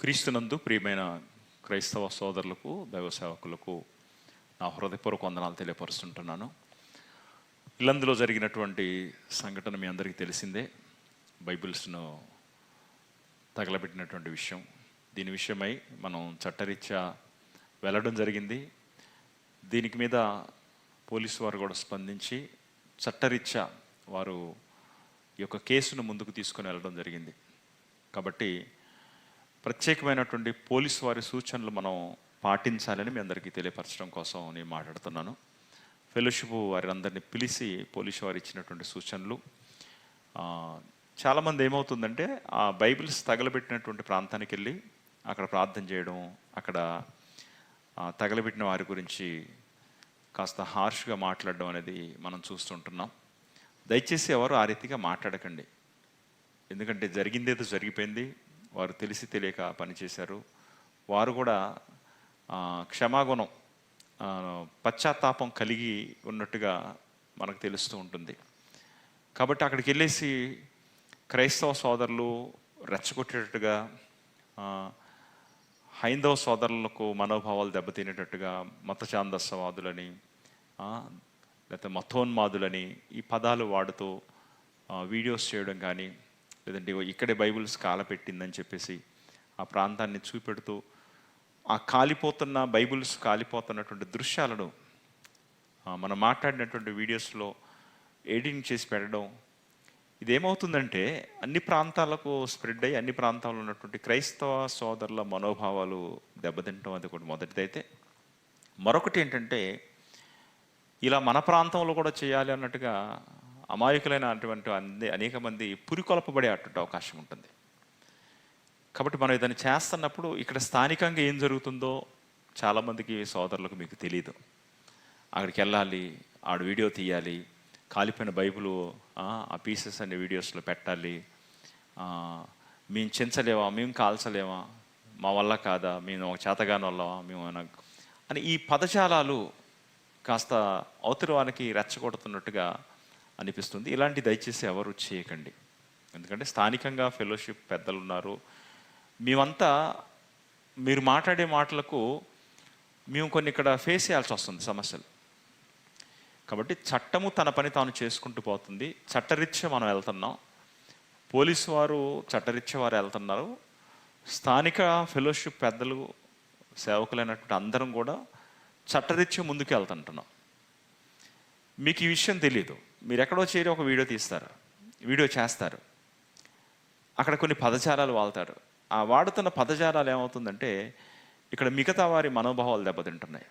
క్రీస్తునందు ప్రియమైన క్రైస్తవ సోదరులకు దైవ సేవకులకు నా హృదయపూర్వక వందనాలు తెలియపరుస్తుంటున్నాను. ఇల్లందులో జరిగినటువంటి సంఘటన మీ అందరికీ తెలిసిందే. బైబిల్స్ను తగలబెట్టినటువంటి విషయం. దీని విషయమై మనం చట్టరీత్యా వెళ్ళడం జరిగింది. దీనికి మీద పోలీసు వారు కూడా స్పందించి చట్టరీత్యా వారు ఈ యొక్క కేసును ముందుకు తీసుకొని వెళ్ళడం జరిగింది. కాబట్టి ప్రత్యేకమైనటువంటి పోలీసు వారి సూచనలు మనం పాటించాలని మీ అందరికీ తెలియపరచడం కోసం నేను మాట్లాడుతున్నాను. ఫెలోషిప్ వారి అందరినీ పిలిచి పోలీసు వారు ఇచ్చినటువంటి సూచనలు. చాలామంది ఏమవుతుందంటే ఆ బైబిల్స్ తగలబెట్టినటువంటి ప్రాంతానికి వెళ్ళి అక్కడ ప్రార్థన చేయడం అక్కడ తగలబెట్టిన వారి గురించి కాస్త హార్ష్గా మాట్లాడడం అనేది మనం చూస్తుంటున్నాం. దయచేసి ఎవరు ఆ రీతిగా మాట్లాడకండి. ఎందుకంటే జరిగిందేదో జరిగిపోయింది. వారు తెలిసి తెలియక పనిచేశారు వారు కూడా క్షమాగుణం పశ్చాత్తాపం కలిగి ఉన్నట్టుగా మనకు తెలుస్తూ ఉంటుంది. కాబట్టి అక్కడికి వెళ్ళేసి క్రైస్తవ సోదరులు రెచ్చగొట్టేటట్టుగా హైందవ సోదరులకు మనోభావాలు దెబ్బతినేటట్టుగా మతచాందస్సవాదులని లేకపోతే మతోన్మాదులని ఈ పదాలు వాడుతూ వీడియోస్ చేయడం కానీ లేదంటే ఇక్కడే ఇక్కడే బైబిల్స్ కాలపెట్టిందని చెప్పేసి ఆ ప్రాంతాన్ని చూపెడుతూ ఆ కాలిపోతున్న బైబుల్స్ కాలిపోతున్నటువంటి దృశ్యాలను మనం మాట్లాడినటువంటి వీడియోస్లో ఎడిటింగ్ చేసి పెట్టడం. ఇదేమవుతుందంటే అన్ని ప్రాంతాలకు స్ప్రెడ్ అయ్యి అన్ని ప్రాంతాల్లో ఉన్నటువంటి క్రైస్తవ సోదరుల మనోభావాలు దెబ్బతింటం అది ఒకటి మొదటిదైతే. మరొకటి ఏంటంటే ఇలా మన ప్రాంతంలో కూడా చేయాలి అన్నట్టుగా అమాయకులైన అటువంటి అన్ని అనేక మంది పురికొల్పబడే అటువంటి అవకాశం ఉంటుంది. కాబట్టి మనం ఇదని చేస్తున్నప్పుడు ఇక్కడ స్థానికంగా ఏం జరుగుతుందో చాలామందికి సోదరులకు మీకు తెలియదు అక్కడికి వెళ్ళాలి ఆడ వీడియో తీయాలి కాలిపోయిన బైబులు ఆ పీసెస్ అనే వీడియోస్లో పెట్టాలి. మేము చించలేవా మేము కాల్చలేమా మా వల్ల కాదా మేము ఒక చేతగాని వాళ్ళమా మేము అని ఈ పదజాలాలు కాస్త అవతలి వానికి రెచ్చగొడుతున్నట్టుగా అనిపిస్తుంది. ఇలాంటి దయచేసి ఎవరు చేయకండి. ఎందుకంటే స్థానికంగా ఫెలోషిప్ పెద్దలు ఉన్నారు మేమంతా మీరు మాట్లాడే మాటలకు మేము కొన్ని ఇక్కడ ఫేస్ చేయాల్సి వస్తుంది సమస్యలు. కాబట్టి చట్టము తన పని తాను చేసుకుంటూ పోతుంది. చట్టరీత్యా మనం వెళ్తున్నాం. పోలీసు వారు చట్టరీత్యా వారు వెళ్తున్నారు. స్థానిక ఫెలోషిప్ పెద్దలు సేవకులైనటువంటి అందరం కూడా చట్టరీత్యా ముందుకు వెళ్తుంటున్నాం. మీకు ఈ విషయం తెలియదు మీరు ఎక్కడో చేరి ఒక వీడియో తీస్తారు. వీడియో చేస్తారు. అక్కడ కొన్ని పదజాలాలు వాళ్తారు. ఆ వాడుతున్న పదజాలాలు ఏమవుతుందంటే ఇక్కడ మిగతా వారి మనోభావాలు దెబ్బతింటున్నాయి.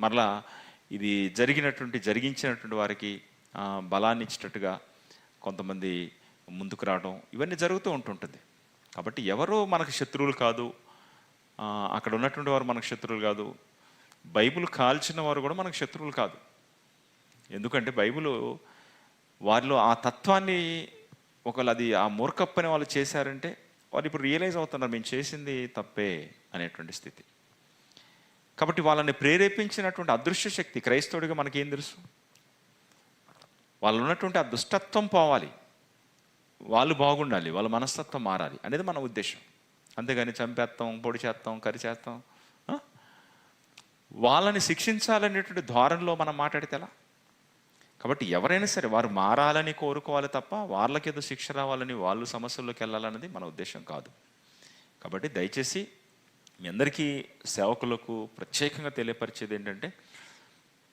మరలా ఇది జరిగినటువంటి జరిగించినటువంటి వారికి బలాన్ని ఇచ్చేటట్టుగా కొంతమంది ముందుకు రావడం ఇవన్నీ జరుగుతూ ఉంటుంటుంది. కాబట్టి ఎవరో మనకు శత్రువులు కాదు. అక్కడ ఉన్నటువంటి వారు మనకు శత్రువులు కాదు. బైబుల్ కాల్చిన వారు కూడా మనకు శత్రువులు కాదు. ఎందుకంటే బైబిల్ వారిలో ఆ తత్వాన్ని ఒకవేళ అది ఆ మూర్ఖప్పని వాళ్ళు చేశారంటే వాళ్ళు ఇప్పుడు రియలైజ్ అవుతున్నారు మేము చేసింది తప్పే అనేటువంటి స్థితి. కాబట్టి వాళ్ళని ప్రేరేపించినటువంటి అదృశ్య శక్తి క్రైస్తవుడిగా మనకేం తెలుసు? వాళ్ళు ఉన్నటువంటి ఆ దుష్టత్వం పోవాలి. వాళ్ళు బాగుండాలి వాళ్ళ మనస్తత్వం మారాలి అనేది మన ఉద్దేశం. అంతేగాని చంపేస్తాం పొడి చేస్తాం కరి చేస్తాం వాళ్ళని శిక్షించాలనేటువంటి ధోరణిలో మనం మాట్లాడితే ఎలా? కాబట్టి ఎవరైనా సరే వారు మారాలని కోరుకోవాలి తప్ప వాళ్ళకి ఏదో శిక్ష రావాలని వాళ్ళు సమస్యల్లోకి వెళ్ళాలన్నది మన ఉద్దేశం కాదు. కాబట్టి దయచేసి మీ అందరికీ సేవకులకు ప్రత్యేకంగా తెలియపరిచేది ఏంటంటే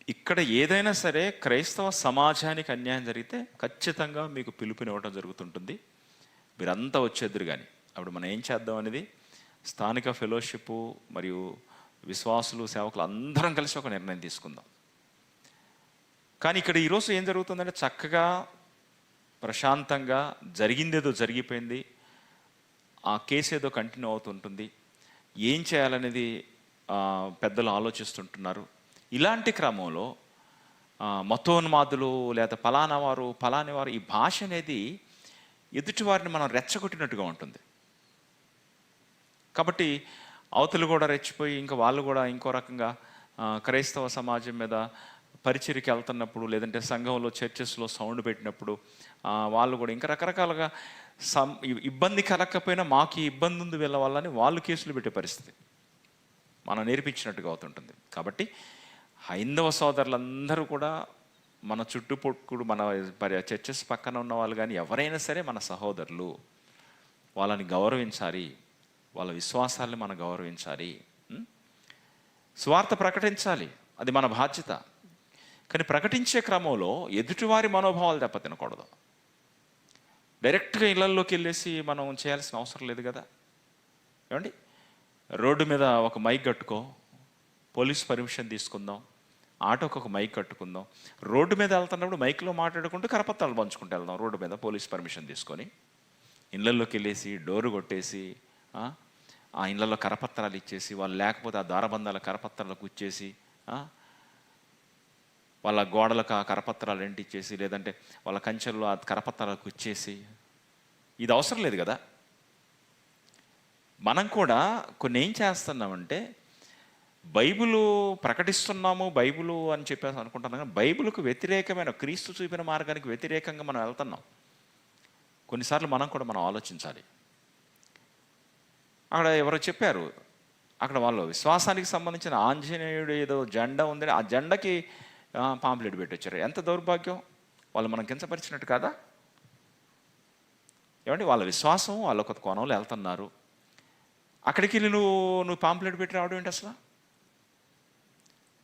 ఇక్కడ ఏదైనా సరే క్రైస్తవ సమాజానికి అన్యాయం జరిగితే ఖచ్చితంగా మీకు పిలుపునివ్వడం జరుగుతుంటుంది. మీరంతా వచ్చేద్దరు కానీ అప్పుడు మనం ఏం చేద్దాం అనేది? స్థానిక ఫెలోషిప్ మరియు విశ్వాసులు సేవకులు అందరం కలిసి ఒక నిర్ణయం తీసుకుందాం. కానీ ఇక్కడ ఈరోజు ఏం జరుగుతుందంటే చక్కగా ప్రశాంతంగా జరిగిందేదో జరిగిపోయింది. ఆ కేసు ఏదో కంటిన్యూ అవుతుంటుంది. ఏం చేయాలనేది పెద్దలు ఆలోచిస్తుంటున్నారు. ఇలాంటి క్రమంలో మతోన్మాదులు లేదా ఫలానా వారు ఫలాని వారు ఈ భాష అనేది ఎదుటి వారిని మనం రెచ్చగొట్టినట్టుగా ఉంటుంది. కాబట్టి అవతలు కూడా రెచ్చిపోయి ఇంకా వాళ్ళు కూడా ఇంకో రకంగా క్రైస్తవ సమాజం మీద పరిచర్కి వెళ్తున్నప్పుడు లేదంటే సంఘంలో చర్చెస్లో సౌండ్ పెట్టినప్పుడు వాళ్ళు కూడా ఇంకా రకరకాలుగా సం ఇబ్బంది కలగకపోయినా మాకు ఈ ఇబ్బంది ఉంది వీళ్ళ వాళ్ళు కేసులు పెట్టే పరిస్థితి. మనం నేర్పించినట్టుగా అవుతుంటుంది. కాబట్టి హైందవ సోదరులందరూ కూడా మన చుట్టుపొట్టుకుడు మన పరి చర్చెస్ పక్కన ఉన్న వాళ్ళు కానీ ఎవరైనా సరే మన సహోదరులు వాళ్ళని గౌరవించాలి వాళ్ళ విశ్వాసాలని మనం గౌరవించాలి స్వార్థ ప్రకటించాలి. అది మన బాధ్యత. కానీ ప్రకటించే క్రమంలో ఎదుటివారి మనోభావాలు దెబ్బతినకూడదు. డైరెక్ట్గా ఇళ్ళలోకి వెళ్ళేసి మనం చేయాల్సిన అవసరం లేదు కదా. ఏమండి? రోడ్డు మీద ఒక మైక్ కట్టుకో పోలీస్ పర్మిషన్ తీసుకుందాం ఆటోకి ఒక మైక్ కట్టుకుందాం. రోడ్డు మీద వెళ్తున్నప్పుడు మైక్లో మాట్లాడుకుంటూ కరపత్రాలు పంచుకుంటూ వెళ్దాం రోడ్డు మీద పోలీస్ పర్మిషన్ తీసుకొని. ఇళ్ళల్లోకి వెళ్ళేసి డోరు కొట్టేసి ఆ, ఇళ్ళల్లో కరపత్రాలు ఇచ్చేసి వాళ్ళు లేకపోతే ఆ దారబంధాల కరపత్రాలు కూర్చేసి వాళ్ళ గోడలకు ఆ కరపత్రాలు ఎంటిచ్చేసి లేదంటే వాళ్ళ కంచెల్లో ఆ కరపత్రాలకు ఇచ్చేసి. ఇది అవసరం లేదు కదా? మనం కూడా కొన్ని ఏం చేస్తున్నామంటే బైబిలు ప్రకటిస్తున్నాము బైబిలు అని చెప్పేసి అనుకుంటున్నాం కానీ బైబిల్కు వ్యతిరేకమైన క్రీస్తు చూపిన మార్గానికి వ్యతిరేకంగా మనం వెళ్తున్నాం. కొన్నిసార్లు మనం కూడా మనం ఆలోచించాలి. అక్కడ ఎవరో చెప్పారు అక్కడ వాళ్ళు విశ్వాసానికి సంబంధించిన ఆంజనేయుడు ఏదో జెండా ఉంది ఆ జెండాకి పాంప్లెట్ పెట్టొచ్చారు. ఎంత దౌర్భాగ్యం? వాళ్ళు మనం కించపరిచినట్టు కాదా? ఏమంటే వాళ్ళ విశ్వాసం వాళ్ళ కొత్త కోణంలో వెళ్తున్నారు. అక్కడికి వెళ్ళి నువ్వు నువ్వు పాంప్లెట్ పెట్టి రావడం ఏంటి అసలు?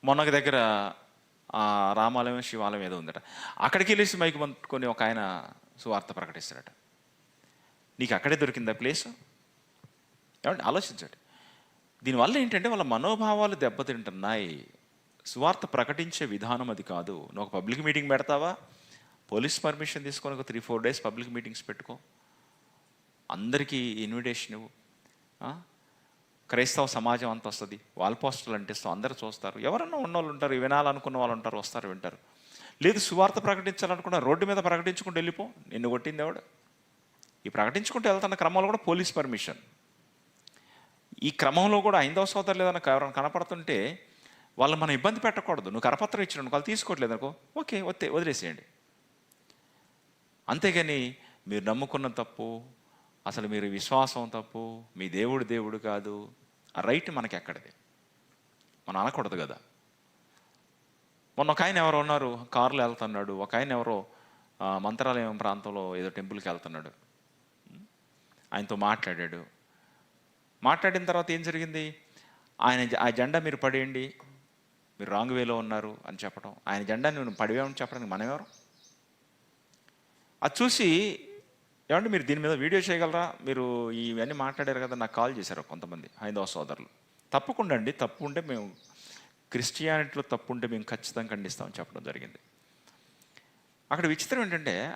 మొన్నకి దగ్గర ఆ రామాలయం శివాలయం ఏదో ఉందట. అక్కడికి వెళ్ళేసి మైకి పట్టుకొని ఒక ఆయన సువార్త ప్రకటిస్తారట. నీకు అక్కడే దొరికిందా ప్లేస్? ఏమంటే ఆలోచించండి. దీనివల్ల ఏంటంటే వాళ్ళ మనోభావాలు దెబ్బతింటున్నాయి. సువార్త ప్రకటించే విధానం అది కాదు. నువ్వు ఒక పబ్లిక్ మీటింగ్ పెడతావా? పోలీస్ పర్మిషన్ తీసుకొని ఒక three four days public meetings పెట్టుకో. అందరికీ ఇన్విటేషన్ ఇవ్వు. క్రైస్తవ సమాజం అంత వస్తుంది. వాల్ పోస్టర్లు అంటిస్తాం అందరూ చూస్తారు. ఎవరన్నా ఉన్నోళ్ళు ఉంటారు. వినాలనుకున్న వాళ్ళు ఉంటారు. వస్తారు వింటారు. లేదు సువార్త ప్రకటించాలనుకున్న రోడ్డు మీద ప్రకటించుకుంటూ వెళ్ళిపో. నిన్ను కొట్టింది ఎవడు? ఈ ప్రకటించుకుంటూ వెళ్తున్న క్రమంలో కూడా పోలీస్ పర్మిషన్. ఈ క్రమంలో కూడా ఐదవ సోదరులు ఏదైనా ఎవరైనా కనపడుతుంటే వాళ్ళు మనం ఇబ్బంది పెట్టకూడదు. నువ్వు కరపత్రం ఇచ్చిన వాళ్ళు తీసుకోవట్లేదు అనుకో ఓకే వస్తే వదిలేసేయండి. అంతేగాని మీరు నమ్ముకున్న తప్పు అసలు మీరు విశ్వాసం తప్పు మీ దేవుడు దేవుడు కాదు ఆ రైట్ మనకి ఎక్కడిది? మనం అనకూడదు కదా. మొన్న ఒక ఆయన ఎవరో ఉన్నారు కారులో వెళ్తున్నాడు ఒక ఆయన ఎవరో మంత్రాలయం ప్రాంతంలో ఏదో టెంపుల్కి వెళ్తున్నాడు. ఆయనతో మాట్లాడాడు. మాట్లాడిన తర్వాత ఏం జరిగింది? ఆయన ఆ జెండా మీరు పడేయండి. మీరు రాంగ్ వేలో ఉన్నారు అని చెప్పడం ఆయన జెండా నువ్వు పడివేమని చెప్పడానికి మనం అది చూసి ఏమంటే మీరు దీని మీద వీడియో చేయగలరా? మీరు ఇవన్నీ మాట్లాడారు కదా నాకు కాల్ చేశారు కొంతమంది హైందవ సోదరులు. తప్పకుండా అండి తప్పు ఉంటే మేము క్రిస్టియానిటీలో తప్పు ఉంటే మేము ఖచ్చితంగా ఖండిస్తామని చెప్పడం జరిగింది. అక్కడ విచిత్రం ఏంటంటే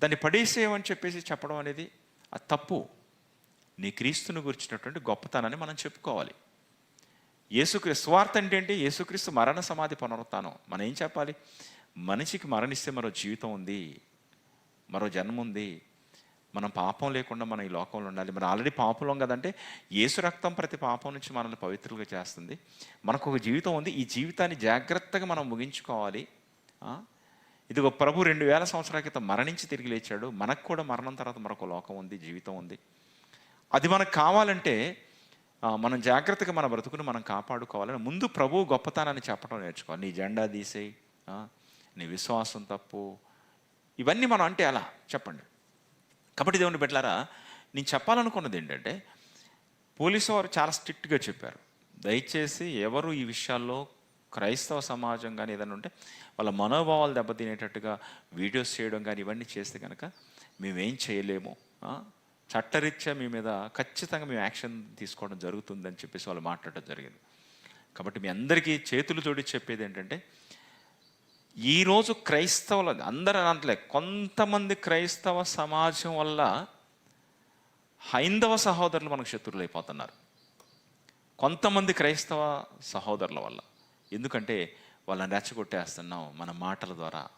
దాన్ని పడేసేయమని చెప్పేసి చెప్పడం అనేది అది తప్పు. నీ క్రీస్తుని గురించినటువంటి గొప్పతనాన్ని మనం చెప్పుకోవాలి. యేసుక్రీస్తు స్వార్థ అంటే ఏంటి? యేసుక్రీస్తు మరణ సమాధి పునరుత్థానం. మనం ఏం చెప్పాలి? మనిషికి మరణిస్తే మరో జీవితం ఉంది మరో జన్మ ఉంది. మనం పాపం లేకుండా మనం ఈ లోకంలో ఉండాలి. మనం ఆల్రెడీ పాపంలో కదంటే యేసు రక్తం ప్రతి పాపం నుంచి మనల్ని పవిత్రులుగా చేస్తుంది. మనకు ఒక జీవితం ఉంది. ఈ జీవితాన్ని జాగ్రత్తగా మనం ముగించుకోవాలి. ఇదిగో ప్రభు రెండు వేల సంవత్సరాల క్రితం మరణించి తిరిగి లేచాడు. మనకు కూడా మరణం తర్వాత మరొక లోకం ఉంది జీవితం ఉంది. అది మనకు కావాలంటే మనం జాగ్రత్తగా మన బ్రతుకుని మనం కాపాడుకోవాలని ముందు ప్రభు గొప్పతనాన్ని చెప్పడం నేర్చుకోవాలి. నీ జెండా తీసేయి నీ విశ్వాసం తప్పు. ఇవన్నీ మనం అంటే అలా చెప్పండి. కాబట్టి దేవుని పెట్టారా నేను చెప్పాలనుకున్నది ఏంటంటే పోలీసు వారు చాలా స్ట్రిక్ట్గా చెప్పారు. దయచేసి ఎవరు ఈ విషయాల్లో క్రైస్తవ సమాజం కానీ ఏదైనా ఉంటే వాళ్ళ మనోభావాలు దెబ్బతినేటట్టుగా వీడియోస్ చేయడం కానీ ఇవన్నీ చేస్తే కనుక మేమేం చేయలేము. చట్టరీత్యా మీ మీద ఖచ్చితంగా మేము యాక్షన్ తీసుకోవడం జరుగుతుందని చెప్పేసి వాళ్ళు మాట్లాడడం జరిగింది. కాబట్టి మీ అందరికీ చేతులు జోడి చెప్పేది ఏంటంటే ఈరోజు క్రైస్తవుల అందరూ అనట్లే కొంతమంది క్రైస్తవ సమాజం వల్ల హైందవ సహోదరులు మనకు శత్రువులు అయిపోతున్నారు. కొంతమంది క్రైస్తవ సహోదరుల వల్ల. ఎందుకంటే వాళ్ళని రెచ్చగొట్టేస్తున్నాం మన మాటల ద్వారా.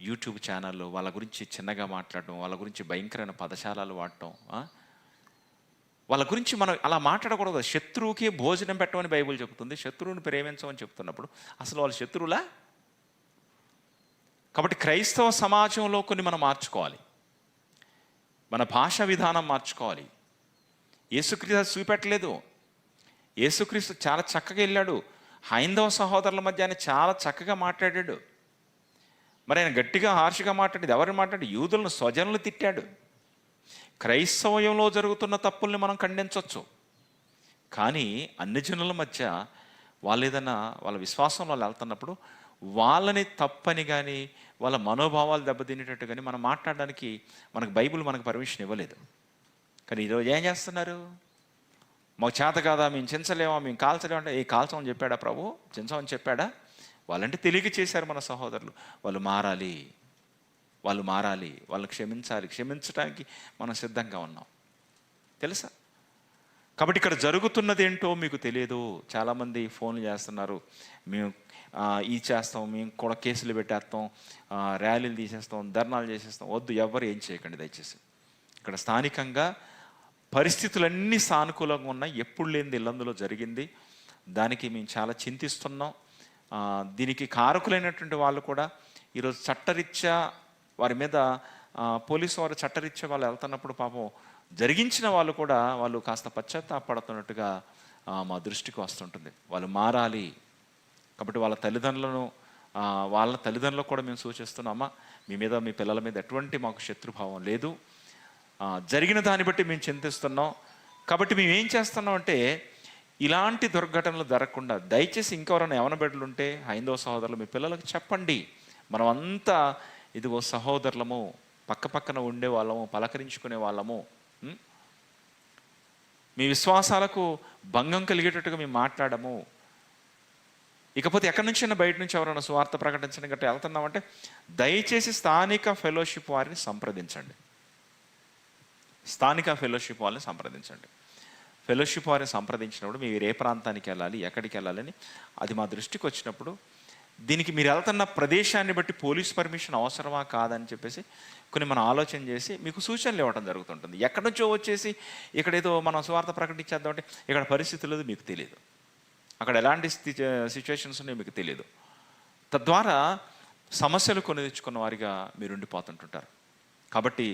యూట్యూబ్ ఛానల్లో వాళ్ళ గురించి చిన్నగా మాట్లాడటం వాళ్ళ గురించి భయంకరమైన పదశాలాలు వాడటం వాళ్ళ గురించి మనం అలా మాట్లాడకూడదు. శత్రువుకి భోజనం పెట్టమని బైబిల్ చెబుతుంది. శత్రువుని ప్రేమించమని చెప్తున్నప్పుడు అసలు వాళ్ళ శత్రువులా? కాబట్టి క్రైస్తవ సమాజంలో కొన్ని మనం మార్చుకోవాలి. మన భాష విధానం మార్చుకోవాలి. యేసుక్రీస్తు అది చూపెట్టలేదు. యేసుక్రీస్తు చాలా చక్కగా వెళ్ళాడు. హైందవ సహోదరుల మధ్య ఆయన చాలా చక్కగా మాట్లాడాడు. మరి ఆయన గట్టిగా హార్ష్గా మాట్లాడి ఎవరిని మాట్లాడి యూదులను స్వజనులు తిట్టాడు. క్రైస్తవయంలో జరుగుతున్న తప్పుల్ని మనం ఖండించవచ్చు కానీ అన్ని జనుల మధ్య వాళ్ళు ఏదైనా వాళ్ళ విశ్వాసంలో వాళ్ళు వెళ్తున్నప్పుడు వాళ్ళని తప్పని కానీ వాళ్ళ మనోభావాలు దెబ్బతినేటట్టు కానీ మనం మాట్లాడడానికి మనకు బైబిల్ మనకు పర్మిషన్ ఇవ్వలేదు. కానీ ఈరోజు ఏం చేస్తున్నారు? మాకు చేత కాదా? మేము చించలేమా? మేము కాల్చలేమంటే ఏ కాల్చమని చెప్పాడా ప్రభు? చించమని చెప్పాడా? వాళ్ళంటే తెలియక చేశారు మన సహోదరులు. వాళ్ళు మారాలి వాళ్ళు మారాలి వాళ్ళు క్షమించాలి క్షమించడానికి మనం సిద్ధంగా ఉన్నాం. తెలుసా? కాబట్టి ఇక్కడ జరుగుతున్నది ఏంటో మీకు తెలియదు. చాలామంది ఫోన్లు చేస్తున్నారు. మేము ఈ చేస్తాం మేము కూడా కేసులు పెట్టేస్తాం ర్యాలీలు తీసేస్తాం ధర్నాలు చేసేస్తాం. వద్దు ఎవరు ఏం చేయకండి దయచేసి. ఇక్కడ స్థానికంగా పరిస్థితులన్నీ సానుకూలంగా ఉన్నాయి. ఎప్పుడు లేనిది ఇల్లందులో జరిగింది. దానికి మేము చాలా చింతిస్తున్నాం. దీనికి కారకులైనటువంటి వాళ్ళు కూడా ఈరోజు చట్టరీత్యా వారి మీద పోలీసు వారు చట్టరీత్యా వాళ్ళు వెళ్తున్నప్పుడు పాపం జరిగించిన వాళ్ళు కూడా వాళ్ళు కాస్త పశ్చాత్తాపడుతున్నట్టుగా మా దృష్టికి వస్తుంటుంది. వాళ్ళు మారాలి. కాబట్టి వాళ్ళ తల్లిదండ్రులను వాళ్ళ తల్లిదండ్రులకు కూడా మేము సూచిస్తున్నామా మీ మీద మీ పిల్లల మీద ఎటువంటి మాకు శత్రుభావం లేదు. జరిగిన దాన్ని బట్టి మేము చింతిస్తున్నాం. కాబట్టి మేము ఏం చేస్తున్నాం అంటే ఇలాంటి దుర్ఘటనలు జరగకుండా దయచేసి ఇంకెవరైనా యవన బిడ్డలు ఉంటే హైందవ సహోదరులు మీ పిల్లలకు చెప్పండి. మనమంతా ఇదిగో సహోదరులము పక్క పక్కన ఉండే వాళ్ళము పలకరించుకునే వాళ్ళము మీ విశ్వాసాలకు భంగం కలిగేటట్టుగా మేము మాట్లాడము. ఇకపోతే ఎక్కడి నుంచి బయట నుంచి ఎవరైనా సువార్త ప్రకటించడం గట్రా వెళ్తున్నామంటే దయచేసి స్థానిక ఫెలోషిప్ వారిని సంప్రదించండి. స్థానిక ఫెలోషిప్ వాళ్ళని సంప్రదించండి. ఫెలోషిప్ వారిని సంప్రదించినప్పుడు మీరు ఏ ప్రాంతానికి వెళ్ళాలి ఎక్కడికి వెళ్ళాలని అది మా దృష్టికి వచ్చినప్పుడు దీనికి మీరు వెళ్తున్న ప్రదేశాన్ని బట్టి పోలీస్ పర్మిషన్ అవసరమా కాదని చెప్పేసి కొన్ని మనం ఆలోచన చేసి మీకు సూచనలు ఇవ్వడం జరుగుతుంటుంది. ఎక్కడి నుంచో వచ్చేసి ఇక్కడ ఏదో మనం స్వార్థ ప్రకటించేద్దామంటే ఇక్కడ పరిస్థితులు మీకు తెలియదు అక్కడ ఎలాంటి సిచ్యువేషన్స్ ఉన్నాయో మీకు తెలియదు తద్వారా సమస్యలు కొని తెచ్చుకున్న వారిగా మీరు ఉండిపోతుంటుంటారు. కాబట్టి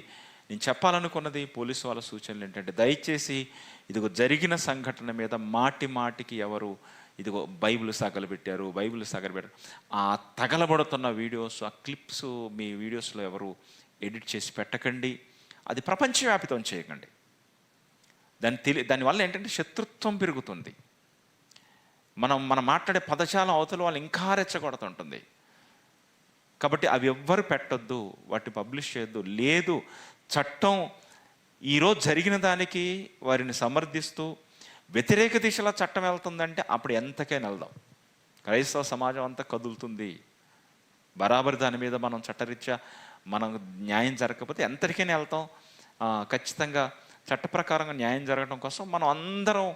నేను చెప్పాలనుకున్నది పోలీసు వాళ్ళ సూచనలు ఏంటంటే దయచేసి ఇదిగో జరిగిన సంఘటన మీద మాటి మాటికి ఎవరు ఇదిగో బైబిల్ సగలబెట్టారు బైబిల్ సగలబెట్టారు ఆ తగలబడుతున్న వీడియోస్ ఆ క్లిప్స్ మీ వీడియోస్లో ఎవరు ఎడిట్ చేసి పెట్టకండి. అది ప్రపంచవ్యాపితం చేయకండి. దాని తెలి దానివల్ల ఏంటంటే శత్రుత్వం పెరుగుతుంది. మనం మనం మాట్లాడే పదజాలం అవతల వాళ్ళు ఇంకా రెచ్చగొడుతుంటుంది. కాబట్టి అవి ఎవ్వరు పెట్టొద్దు వాటిని పబ్లిష్ చేయొద్దు. లేదు చట్టం ఈరోజు జరిగిన దానికి వారిని సమర్థిస్తూ వ్యతిరేక దిశలో చట్టం వెళ్తుందంటే అప్పుడు ఎంతకైనా వెళ్దాం. క్రైస్తవ సమాజం అంతా కదులుతుంది. బరాబరి దాని మీద మనం చట్టరీత్యా మనం న్యాయం జరగకపోతే ఎంతటికైనా వెళ్తాం. ఖచ్చితంగా చట్ట ప్రకారంగా న్యాయం జరగడం కోసం మనం అందరం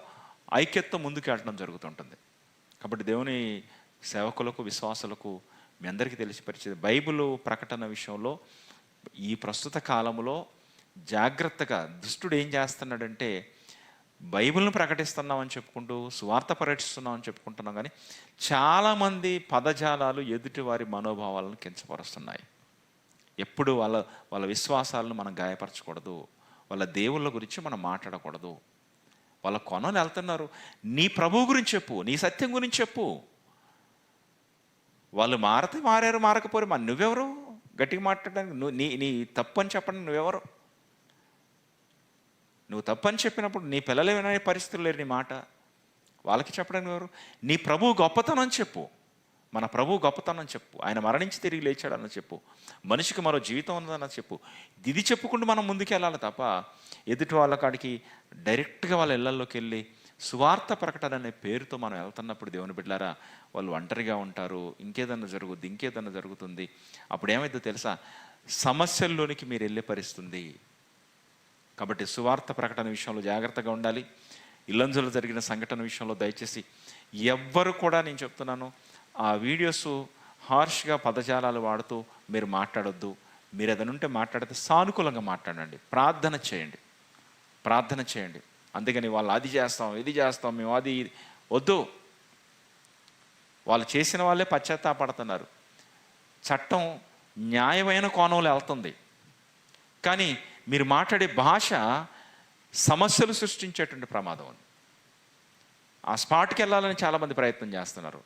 ఐక్యతతో ముందుకు వెళ్ళడం జరుగుతుంటుంది. కాబట్టి దేవుని సేవకులకు విశ్వాసులకు మీ అందరికీ తెలిసి బైబిల్ ప్రకటన విషయంలో ఈ ప్రస్తుత కాలంలో జాగ్రత్తగా దుష్టుడు ఏం చేస్తున్నాడంటే బైబిల్ను ప్రకటిస్తున్నామని చెప్పుకుంటూ సువార్త పర్యటిస్తున్నామని చెప్పుకుంటున్నాం కానీ చాలామంది పదజాలాలు ఎదుటి వారి మనోభావాలను కించపరుస్తున్నాయి. ఎప్పుడు వాళ్ళ వాళ్ళ విశ్వాసాలను మనం గాయపరచకూడదు. వాళ్ళ దేవుళ్ళ గురించి మనం మాట్లాడకూడదు. వాళ్ళ కొనలు వెళ్తున్నారు. నీ ప్రభువు గురించి చెప్పు నీ సత్యం గురించి చెప్పు. వాళ్ళు మారితే మారారు మారకపోరు మన నువ్వెవరు? గట్టిగా మాట్లాడడానికి నువ్వు నీ నీ తప్పు అని నువ్వెవరు? నువ్వు తప్పని చెప్పినప్పుడు నీ పిల్లలు వినని పరిస్థితులు లేరు నీ మాట. వాళ్ళకి చెప్పడానికి ఎవరు? నీ ప్రభువు గొప్పతనం చెప్పు. మన ప్రభు గొప్పతనం చెప్పు. ఆయన మరణించి తిరిగి లేచాడని చెప్పు. మనిషికి మరో జీవితం ఉన్నదన్న చెప్పు. ఇది చెప్పుకుంటూ మనం ముందుకు వెళ్ళాలి తప్ప ఎదుటి వాళ్ళ కాడికి డైరెక్ట్గా వాళ్ళ ఇళ్ళలోకి వెళ్ళి సువార్త ప్రకటన అనే పేరుతో మనం వెళ్తున్నప్పుడు దేవుని బిడ్డారా వాళ్ళు ఒంటరిగా ఉంటారు ఇంకేదన్నా జరుగుద్ది ఇంకేదన్నా జరుగుతుంది. అప్పుడు ఏమైందో తెలుసా? సమస్యల్లోనికి మీరు వెళ్ళే పరిస్థితుంది. కాబట్టి సువార్త ప్రకటన విషయంలో జాగ్రత్తగా ఉండాలి. ఇల్లంజులో జరిగిన సంఘటన విషయంలో దయచేసి ఎవ్వరు కూడా నేను చెప్తున్నాను ఆ వీడియోస్ హార్ష్గా పదజాలాలు వాడుతూ మీరు మాట్లాడొద్దు. మీరు ఏదైనా ఉంటే మాట్లాడితే సానుకూలంగా మాట్లాడండి. ప్రార్థన చేయండి. ప్రార్థన చేయండి. అందుకని వాళ్ళు అది చేస్తాం ఇది చేస్తాం మేము అది వద్దు. వాళ్ళు చేసిన వాళ్ళే పశ్చాత్తాపడుతున్నారు. చట్టం న్యాయమైన కోణంలో వెళ్తుంది. కానీ మీరు మాట్లాడే భాష సమస్యలు సృష్టించేటువంటి ప్రమాదం ఉంది ఆ స్పాట్కి వెళ్ళాలని చాలామంది ప్రయత్నం చేస్తున్నారు.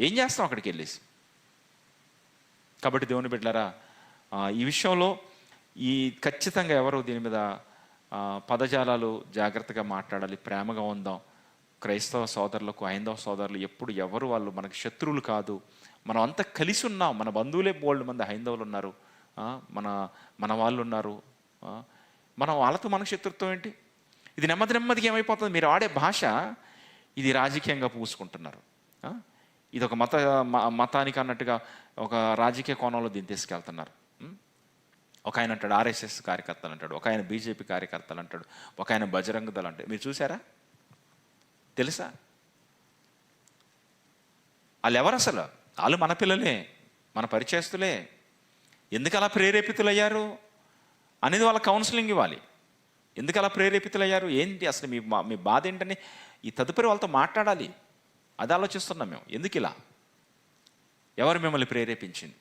ఏం చేస్తాం అక్కడికి వెళ్ళేసి? కాబట్టి దేవుని బిడ్డలారా ఈ విషయంలో ఈ ఖచ్చితంగా ఎవరు దీని మీద పదజాలాలు జాగ్రత్తగా మాట్లాడాలి ప్రేమగా ఉందాం. క్రైస్తవ సోదరులకు హైందవ సోదరులు ఎప్పుడు ఎవరు వాళ్ళు మనకు శత్రువులు కాదు. మనం అంతా కలిసి ఉన్నాం మన బంధువులే బోల్డ్ మంది హైందవులు ఉన్నారు. మన మన వాళ్ళు ఉన్నారు. మనం వాళ్ళతో మన శత్రుత్వం ఏంటి? ఇది నెమ్మది నెమ్మదిగా ఏమైపోతుంది? మీరు ఆడే భాష ఇది రాజకీయంగా పూసుకుంటున్నారు. ఇది ఒక మత మ- మతానికి అన్నట్టుగా ఒక రాజకీయ కోణంలో దీన్ని తీసుకెళ్తున్నారు. ఒక ఆయన అంటాడు ఆర్ఎస్ఎస్ కార్యకర్తలు అంటాడు ఒక ఆయన బీజేపీ కార్యకర్తలు అంటాడు ఒక ఆయన బజరంగ దళ అంటాడు మీరు చూసారా తెలుసా? వాళ్ళు ఎవరు అసలు? వాళ్ళు మన పిల్లలే మన పరిచయస్తులే. ఎందుకు అలా ప్రేరేపితులయ్యారు? అనేది వాళ్ళ కౌన్సిలింగ్ ఇవ్వాలి. ఎందుకు అలా ప్రేరేపితులయ్యారు? ఏంటి అసలు మీ మా- మీ బాధ ఏంటని ఈ తదుపరి వాళ్ళతో మాట్లాడాలి. అది ఆలోచిస్తున్నాం మేము. ఎందుకు ఇలా? ఎవరు మిమ్మల్ని ప్రేరేపించింది?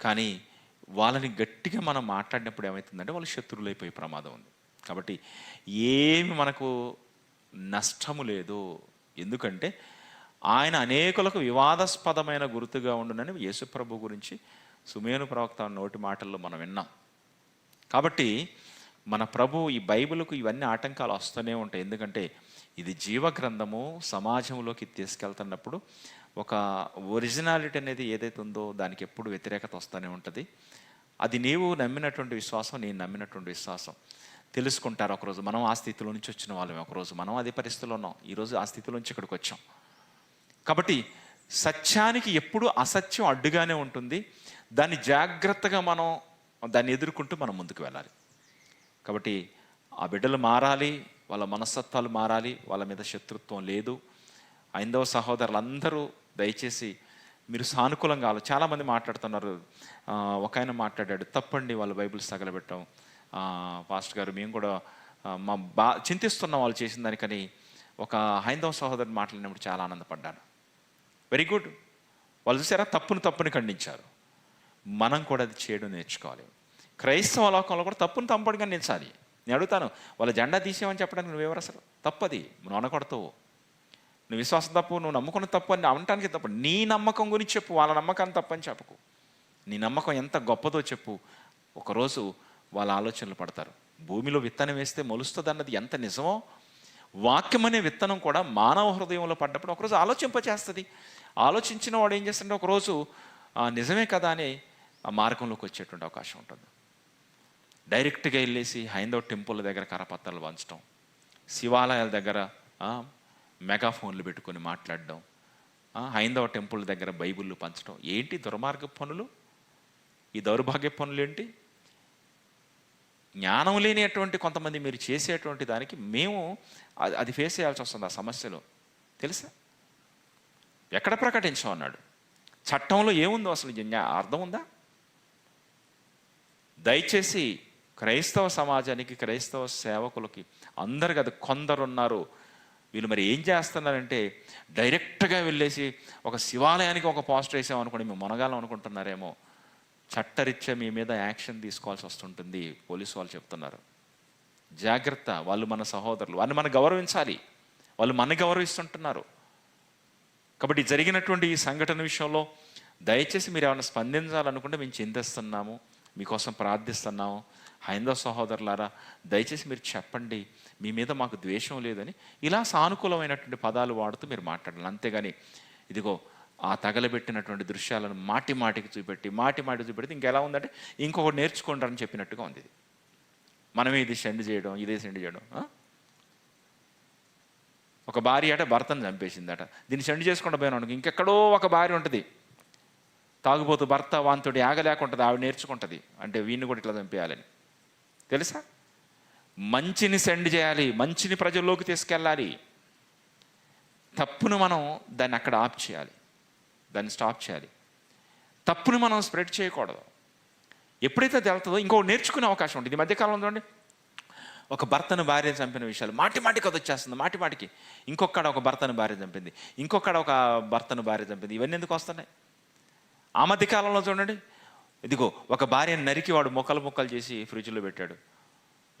కానీ వాళ్ళని గట్టిగా మనం మాట్లాడినప్పుడు ఏమవుతుందంటే వాళ్ళు శత్రువులైపోయే ప్రమాదం ఉంది. కాబట్టి ఏమి మనకు నష్టము లేదు. ఎందుకంటే ఆయన అనేకులకు వివాదాస్పదమైన గుర్తుగా ఉండునని యేసుప్రభు గురించి సుమేను ప్రవక్త నోటి మాటల్లో మనం విన్నాం. కాబట్టి మన ప్రభు ఈ బైబిల్కు ఇవన్నీ ఆటంకాలు వస్తూనే ఉంటాయి. ఎందుకంటే ఇది జీవగ్రంథము సమాజంలోకి తీసుకెళ్తున్నప్పుడు ఒక ఒరిజినాలిటీ అనేది ఏదైతే ఉందో దానికి ఎప్పుడు వ్యతిరేకత వస్తూనే ఉంటుంది. అది నీవు నమ్మినటువంటి విశ్వాసం నేను నమ్మినటువంటి విశ్వాసం. తెలుసుకుంటారు ఒకరోజు. మనం ఆ స్థితిలో నుంచి వచ్చిన వాళ్ళమే ఒకరోజు. మనం అదే పరిస్థితిలో ఉన్నాం. ఈరోజు ఆ స్థితిలో నుంచి ఇక్కడికి వచ్చాం. కాబట్టి సత్యానికి ఎప్పుడు అసత్యం అడ్డుగానే ఉంటుంది. దాన్ని జాగ్రత్తగా మనం దాన్ని ఎదుర్కొంటూ మనం ముందుకు వెళ్ళాలి. కాబట్టి ఆ బిడ్డలు మారాలి వాళ్ళ మనస్తత్వాలు మారాలి వాళ్ళ మీద శత్రుత్వం లేదు. ఐందవ సహోదరులందరూ దయచేసి మీరు సానుకూలంగా ఆలో చాలామంది మాట్లాడుతున్నారు. ఒక ఆయన మాట్లాడాడు తప్పండి వాళ్ళు బైబిల్స్ తగలబెట్టాం పాస్టర్ గారు మేము కూడా మా బా చింతిస్తున్నాం వాళ్ళు చేసిన దానికని ఒక హైందవ సహోదరుని మాట్లాడినప్పుడు చాలా ఆనందపడ్డాను. వెరీ గుడ్ వాళ్ళు చూసారా? తప్పును తప్పుని ఖండించారు. మనం కూడా అది చేయడం నేర్చుకోవాలి. క్రైస్తవ లోకంలో కూడా తప్పును తప్పడిగా ఖండించాలి నేను అడుగుతాను వాళ్ళ జెండా తీసేమని చెప్పడానికి నువ్వెవరు అసలు? తప్పది నువ్వు అనకొడతావు నువ్వు విశ్వాసం తప్పు నువ్వు నమ్ముకున్న తప్పు అని అనటానికి తప్పు. నీ నమ్మకం గురించి చెప్పు వాళ్ళ నమ్మకాన్ని తప్పని చెప్పకు. నీ నమ్మకం ఎంత గొప్పదో చెప్పు. ఒకరోజు వాళ్ళ ఆలోచనలు పడతారు. భూమిలో విత్తనం వేస్తే మొలుస్తుంది అన్నది ఎంత నిజమో వాక్యం అనే విత్తనం కూడా మానవ హృదయంలో పడ్డప్పుడు ఒకరోజు ఆలోచింపచేస్తుంది. ఆలోచించిన వాడు ఏం చేస్తుంటే ఒకరోజు నిజమే కదా అని ఆ మార్గంలోకి వచ్చేటువంటి అవకాశం ఉంటుంది. డైరెక్ట్గా వెళ్ళేసి హైందవ టెంపుల్ దగ్గర కరపత్రాలు వంచడం శివాలయాల దగ్గర మెగాఫోన్లు పెట్టుకొని మాట్లాడడం హైందవ టెంపుల్ దగ్గర బైబిళ్ళు పంచడం. ఏంటి దుర్మార్గ పనులు? ఈ దౌర్భాగ్య పనులు ఏంటి? జ్ఞానం లేనిటువంటి కొంతమంది మీరు చేసేటువంటి దానికి మేము అది- అది ఫేస్ చేయాల్సి వస్తుంది ఆ సమస్యలో. తెలుసా? ఎక్కడ ప్రకటించాం అన్నాడు. చట్టంలో ఏముందో అసలు అర్థం ఉందా? దయచేసి క్రైస్తవ సమాజానికి క్రైస్తవ సేవకులకి అందరికీ అది కొందరున్నారు. వీళ్ళు మరి ఏం చేస్తున్నారంటే డైరెక్ట్గా వెళ్ళేసి ఒక శివాలయానికి ఒక పోస్టర్ వేసాం అనుకోండి మేము మునగాలం అనుకుంటున్నారేమో. చట్టరీత్యా మీ మీద యాక్షన్ తీసుకోవాల్సి వస్తుంటుంది పోలీసు వాళ్ళు చెప్తున్నారు. జాగ్రత్త వాళ్ళు మన సహోదరులు వాళ్ళని మనం గౌరవించాలి. వాళ్ళు మన గౌరవిస్తుంటున్నారు. కాబట్టి జరిగినటువంటి ఈ సంఘటన విషయంలో దయచేసి మీరు ఏమైనా స్పందించాలనుకుంటే మేము చింతిస్తున్నాము మీకోసం ప్రార్థిస్తున్నాము. హైందవ సహోదరులారా దయచేసి మీరు చెప్పండి మీ మీద మాకు ద్వేషం లేదని ఇలా సానుకూలమైనటువంటి పదాలు వాడుతూ మీరు మాట్లాడాలి. అంతేగాని ఇదిగో ఆ తగలబెట్టినటువంటి దృశ్యాలను మాటి మాటికి చూపెట్టి మాటి మాటి చూపెడితే ఇంకెలా ఉందంటే ఇంకొకటి నేర్చుకుంటారని చెప్పినట్టుగా ఉంది ఇది. మనమే ఇది సెండ్ చేయడం ఇదే సెండ్ చేయడం ఒక భార్య అట భర్తను చంపేసిందట. దీన్ని సెండ్ చేసుకుంటూ పోయిన ఇంకెక్కడో ఒక భార్య ఉంటుంది. తాగుబోతు భర్త వాంతుడి ఆగలేకుంటుంది ఆవిడ నేర్చుకుంటుంది. అంటే వీడిని కూడా ఇట్లా చంపేయాలని. తెలుసా? మంచిని సెండ్ చేయాలి మంచిని ప్రజల్లోకి తీసుకెళ్ళాలి. తప్పును మనం దాన్ని అక్కడ ఆప్ చేయాలి దాన్ని స్టాప్ చేయాలి. తప్పును మనం స్ప్రెడ్ చేయకూడదు. ఎప్పుడైతే అది వెళ్తుందో ఇంకో నేర్చుకునే అవకాశం ఉంటుంది. ఈ మధ్యకాలంలో చూడండి. ఒక భర్తను భార్య చంపిన విషయాలు. మాటి మాటికి అది వచ్చేస్తుంది మాటి మాటికి. ఇంకొకడ ఒక భర్తను భార్య చంపింది ఇంకొకడ ఒక భర్తను భార్య చంపింది. ఇవన్నీ ఎందుకు వస్తున్నాయి? ఆ మధ్య కాలంలో చూడండి. ఇదిగో ఒక భార్యను నరికి వాడు మొక్కలు మొక్కలు చేసి ఫ్రిడ్జ్లో పెట్టాడు.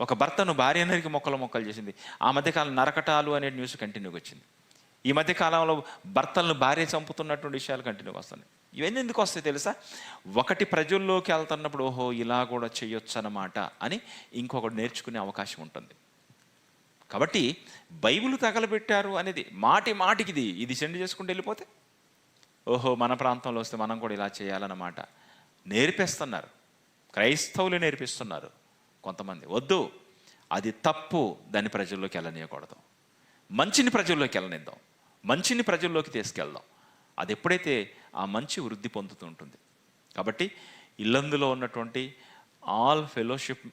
ఒక భర్తను భార్య నరికి మొక్కలు మొక్కలు చేసింది. ఆ మధ్యకాలం నరకటాలు అనే న్యూస్ కంటిన్యూగా వచ్చింది. ఈ మధ్య కాలంలో భర్తలను భార్య చంపుతున్నటువంటి విషయాలు కంటిన్యూగా వస్తున్నాయి. ఇవన్నీ ఎందుకు వస్తాయి తెలుసా? ఒకటి ప్రజల్లోకి వెళ్తున్నప్పుడు ఓహో ఇలా కూడా చేయొచ్చు అన్నమాట అని ఇంకొకటి నేర్చుకునే అవకాశం ఉంటుంది. కాబట్టి బైబిల్ తగలబెట్టారు అనేది మాటి మాటికి ఇది ఇది సెండ్ చేసుకుంటూ వెళ్ళిపోతే ఓహో మన ప్రాంతంలో వస్తే మనం కూడా ఇలా చేయాలన్నమాట. నేర్పిస్తున్నారు. క్రైస్తవులు నేర్పిస్తున్నారు కొంతమంది. వద్దు. అది తప్పు. దాన్ని ప్రజల్లోకి వెళ్ళనీయకూడదు. మంచిని ప్రజల్లోకి వెళ్ళనిద్దాం. మంచిని ప్రజల్లోకి తీసుకెళ్దాం. అది ఎప్పుడైతే ఆ మంచి వృద్ధి పొందుతూ ఉంటుంది. కాబట్టి ఇల్లందులో ఉన్నటువంటి ఆల్ ఫెలోషిప్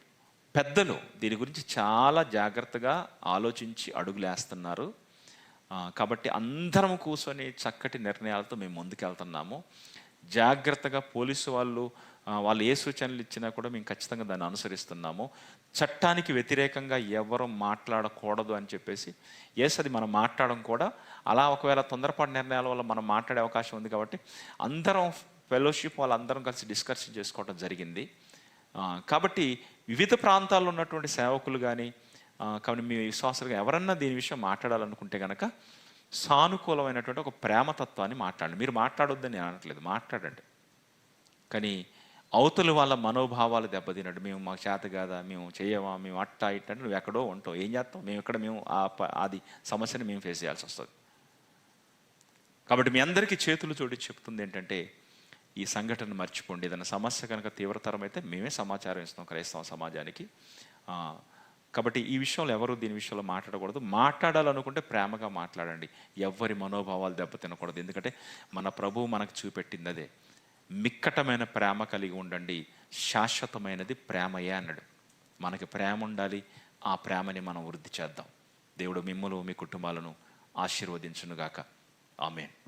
పెద్దలు దీని గురించి చాలా జాగ్రత్తగా ఆలోచించి అడుగులేస్తున్నారు. కాబట్టి అందరం కూర్చొని చక్కటి నిర్ణయాలతో మేము ముందుకెళ్తున్నాము. జాగ్రత్తగా పోలీసు వాళ్ళు వాళ్ళు ఏ సూచనలు ఇచ్చినా కూడా మేము ఖచ్చితంగా దాన్ని అనుసరిస్తున్నాము. చట్టానికి వ్యతిరేకంగా ఎవరు మాట్లాడకూడదు అని చెప్పేసి ఎస్ అది మనం మాట్లాడడం కూడా అలా ఒకవేళ తొందరపాటు నిర్ణయాల వల్ల మనం మాట్లాడే అవకాశం ఉంది కాబట్టి అందరం ఫెలోషిప్ వాళ్ళందరం కలిసి డిస్కషన్ చేసుకోవడం జరిగింది. కాబట్టి వివిధ ప్రాంతాల్లో ఉన్నటువంటి సేవకులు కానీ కాబట్టి మీ విశ్వాసాలుగా ఎవరన్నా దీని విషయం మాట్లాడాలనుకుంటే కనుక సానుకూలమైనటువంటి ఒక ప్రేమతత్వాన్ని మాట్లాడండి. మీరు మాట్లాడొద్దని నేను అనట్లేదు. మాట్లాడండి. కానీ అవతలి వాళ్ళ మనోభావాలు దెబ్బతినట్టు మేము మాకు చేత కాదా మేము చేయవా మేము అట్టా ఇట్ట నువ్వు ఎక్కడో ఉంటావు. ఏం చేస్తాం? మేము ఇక్కడ మేము ఆ ప- అది సమస్యని మేము ఫేస్ చేయాల్సి వస్తుంది. కాబట్టి మీ అందరికీ చేతులు చూడి చెప్తుంది ఏంటంటే ఈ సంఘటన మర్చిపోండి. ఏదైనా సమస్య కనుక తీవ్రతరం అయితే మేమే సమాచారం ఇస్తాం క్రైస్తవ సమాజానికి. కాబట్టి ఈ విషయంలో ఎవరు దీని విషయంలో మాట్లాడకూడదు. మాట్లాడాలనుకుంటే ప్రేమగా మాట్లాడండి. ఎవ్వరి మనోభావాలు దెబ్బతినకూడదు. ఎందుకంటే మన ప్రభువు మనకు చూపెట్టింది అదే. మిక్కటమైన ప్రేమ కలిగి ఉండండి. శాశ్వతమైనది ప్రేమయే అన్నాడు. మనకి ప్రేమ ఉండాలి. ఆ ప్రేమని మనం వృద్ధి చేద్దాం. దేవుడు మిమ్మల్ని మీ కుటుంబాలను ఆశీర్వదించునుగాక. ఆమెన్.